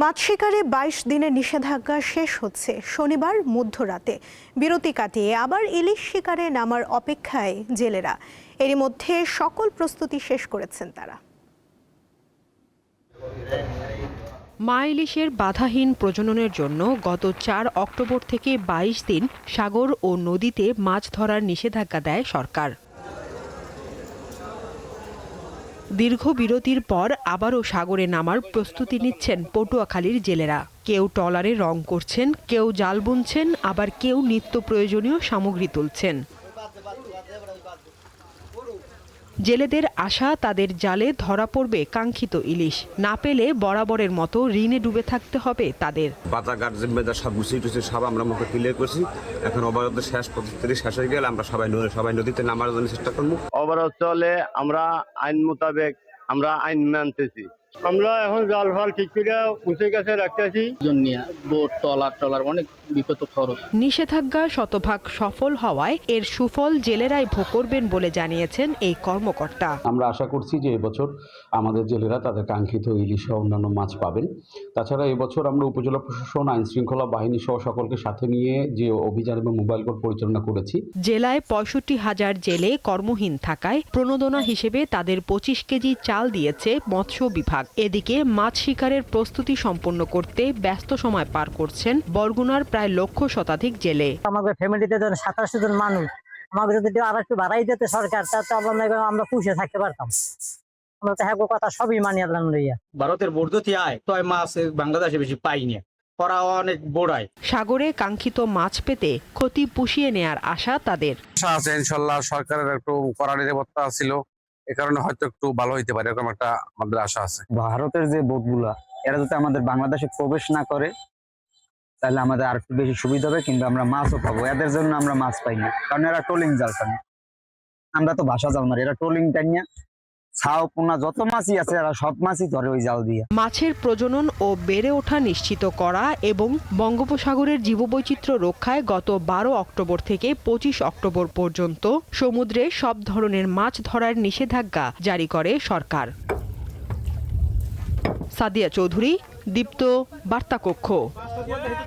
মাছ শিকারে বাইশ দিনের নিষেধাজ্ঞা শেষ হচ্ছে। শনিবার মধ্যরাতে। বিরতি কাটিয়ে আবার ইলিশ শিকারে নামার অপেক্ষায় জেলেরা। এরই মধ্যে সকল প্রস্তুতি শেষ করেছেন তারা। মা ইলিশের বাধাহীন প্রজননের জন্য গত চার অক্টোবর থেকে ২২ দিন সাগর ও নদীতে মাছ ধরার নিষেধাজ্ঞা দেয় সরকার। দীর্ঘ বিরতির পর আবারও সাগরে নামার প্রস্তুতি নিচ্ছেন পটুয়াখালীর জেলেরা। কেউ টলারে রং করছেন, কেউ জাল বুনছেন, আবার কেউ নিত্য প্রয়োজনীয় সামগ্রী তুলছেন। জেলেদের আশা তাদের জালে ধরা পড়বে কাঙ্ক্ষিত ইলিশ। না পেলে বরাবরের মতো ঋণে ডুবে থাকতে হবে তাদের। বাজার ঘাট জিম্মেদার সব গুছিয়ে টুছিয়ে সব আমরা মুখে ক্লিয়ার করছি। এখন অবরোধ শেষ পদ্ধতি শেষ হয়ে গেলে আমরা সবাই নদী সবাই নদীতে নামার জন্য চেষ্টা করব। অবরোধ চলে আমরা আইন মোতাবেক আমরা আইন মানতেছি। আমরা এখন জাল ফাল ঠিক করে উঁচে কাছে রাখতেছি বোট টলার টলার অনেক বিপদ খরচ। নিষেধাজ্ঞা শতভাগ সফল হওয়ায় এর সুফল জেলেরাই ভোগ করবেন বলে জানিয়েছেন এই কর্মকর্তা। আমরা আশা করছি যে এবছর আমাদের জেলেরা তাদের কাঙ্ক্ষিত ইলিশ সহ অন্যান্য মাছ পাবেন। তাছাড়া এবছর আমরা উপজেলা প্রশাসন আইন শৃঙ্খলা বাহিনী সহ সকলকে সাথে নিয়ে যে অভিযান এবং মোবাইল কোর্ট পরিচালনা করেছি জেলায় পঁয়ষট্টি হাজার জেলে কর্মহীন থাকায় প্রণোদনা হিসেবে তাদের পঁচিশ কেজি চাল দিয়েছে মৎস্য বিভাগ। এদিকে মাছ শিকারের প্রস্তুতি সম্পন্ন করতে ব্যস্ত সময় পার করছেন বরগুনার প্রায় লক্ষ শতাধিক জেলে। আমাদের ফ্যামিলিতে ধরেন সাতাশি জন মানুষ। আমাদের যদি আর একটু বাড়াই দিতে সরকার তা তো আমরা আমরা পুষে থাকতে পারতাম। আমরা তো হ্যাঁ কথা সবই মানি লইয়া। ভারতের বর্ধতি আয় তয় মাছ বাংলাদেশে বেশি পাই না। করা অনেক বোড়ায়। সাগরে কাঙ্ক্ষিত মাছ পেতে ক্ষতি পুষিয়ে নেয়ার আশা তাদের। আশা আছে ইনশাল্লাহ সরকারের একটু কড়া নিরাপত্তা ছিল। এ কারণে হয়তো একটু ভালো হইতে পারে, এরকম একটা আমাদের আশা আছে। ভারতের যে বোটগুলা, এরা যদি আমাদের বাংলাদেশে প্রবেশ না করে, তাহলে আমাদের আর একটু বেশি সুবিধা হবে কিন্তু আমরা মাছও পাবো। এদের জন্য আমরা মাছ পাই না, কারণ এরা টোলিং জাল আমরা তো ভাষা জাল মারি, এরা টোলিং টানিয়া ছাও পোনা যত মাছই আছে সব মাছই ধরে ওই জাল দিয়ে। মাছের প্রজনন ও বেড়ে ওঠা নিশ্চিত করা এবং বঙ্গোপসাগরের জীববৈচিত্র্য রক্ষায় গত বারো অক্টোবর থেকে পঁচিশ অক্টোবর পর্যন্ত সমুদ্রে সব ধরনের মাছ ধরার নিষেধাজ্ঞা জারি করে সরকার। সাদিয়া চৌধুরী, দীপ্ত বার্তাকক্ষ।